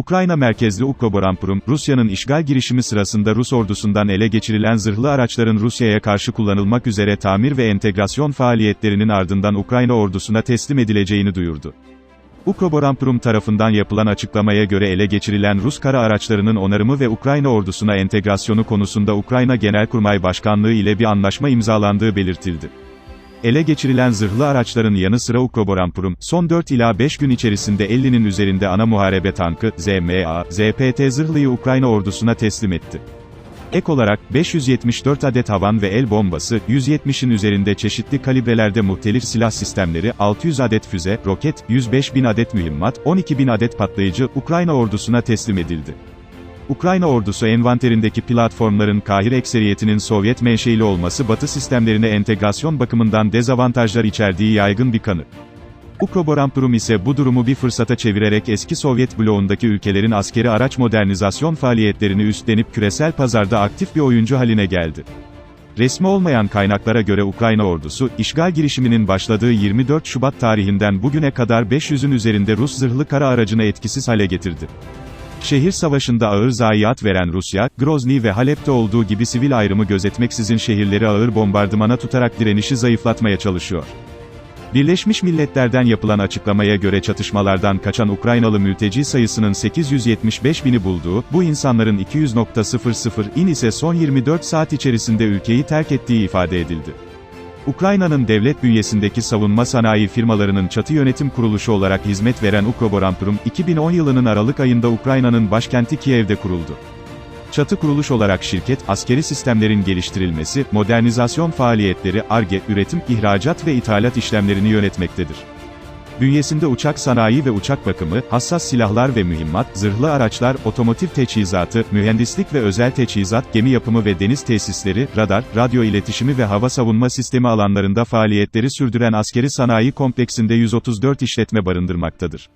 Ukrayna merkezli Ukroboranprom, Rusya'nın işgal girişimi sırasında Rus ordusundan ele geçirilen zırhlı araçların Rusya'ya karşı kullanılmak üzere tamir ve entegrasyon faaliyetlerinin ardından Ukrayna ordusuna teslim edileceğini duyurdu. Ukroboranprom tarafından yapılan açıklamaya göre ele geçirilen Rus kara araçlarının onarımı ve Ukrayna ordusuna entegrasyonu konusunda Ukrayna Genelkurmay Başkanlığı ile bir anlaşma imzalandığı belirtildi. Ele geçirilen zırhlı araçların yanı sıra Ukroboranprom, son 4 ila 5 gün içerisinde 50'nin üzerinde ana muharebe tankı, ZMA, ZPT zırhlıyı Ukrayna ordusuna teslim etti. Ek olarak, 574 adet havan ve el bombası, 170'in üzerinde çeşitli kalibrelerde muhtelif silah sistemleri, 600 adet füze, roket, 105 bin adet mühimmat, 12 bin adet patlayıcı, Ukrayna ordusuna teslim edildi. Ukrayna ordusu envanterindeki platformların kahir ekseriyetinin Sovyet menşeili olması Batı sistemlerine entegrasyon bakımından dezavantajlar içerdiği yaygın bir kanı. Ukroboranprom ise bu durumu bir fırsata çevirerek eski Sovyet bloğundaki ülkelerin askeri araç modernizasyon faaliyetlerini üstlenip küresel pazarda aktif bir oyuncu haline geldi. Resmi olmayan kaynaklara göre Ukrayna ordusu, işgal girişiminin başladığı 24 Şubat tarihinden bugüne kadar 500'ün üzerinde Rus zırhlı kara aracını etkisiz hale getirdi. Şehir savaşında ağır zayiat veren Rusya, Grozny ve Halep'te olduğu gibi sivil ayrımı gözetmeksizin şehirleri ağır bombardımana tutarak direnişi zayıflatmaya çalışıyor. Birleşmiş Milletler'den yapılan açıklamaya göre çatışmalardan kaçan Ukraynalı mülteci sayısının 875 bini bulduğu, bu insanların 200.00 in ise son 24 saat içerisinde ülkeyi terk ettiği ifade edildi. Ukrayna'nın devlet bünyesindeki savunma sanayi firmalarının çatı yönetim kuruluşu olarak hizmet veren Ukroboranprom, 2010 yılının Aralık ayında Ukrayna'nın başkenti Kiev'de kuruldu. Çatı kuruluş olarak şirket, askeri sistemlerin geliştirilmesi, modernizasyon faaliyetleri, ARGE, üretim, ihracat ve ithalat işlemlerini yönetmektedir. Bünyesinde uçak sanayi ve uçak bakımı, hassas silahlar ve mühimmat, zırhlı araçlar, otomotiv teçhizatı, mühendislik ve özel teçhizat, gemi yapımı ve deniz tesisleri, radar, radyo iletişimi ve hava savunma sistemi alanlarında faaliyetleri sürdüren askeri sanayi kompleksinde 134 işletme barındırmaktadır.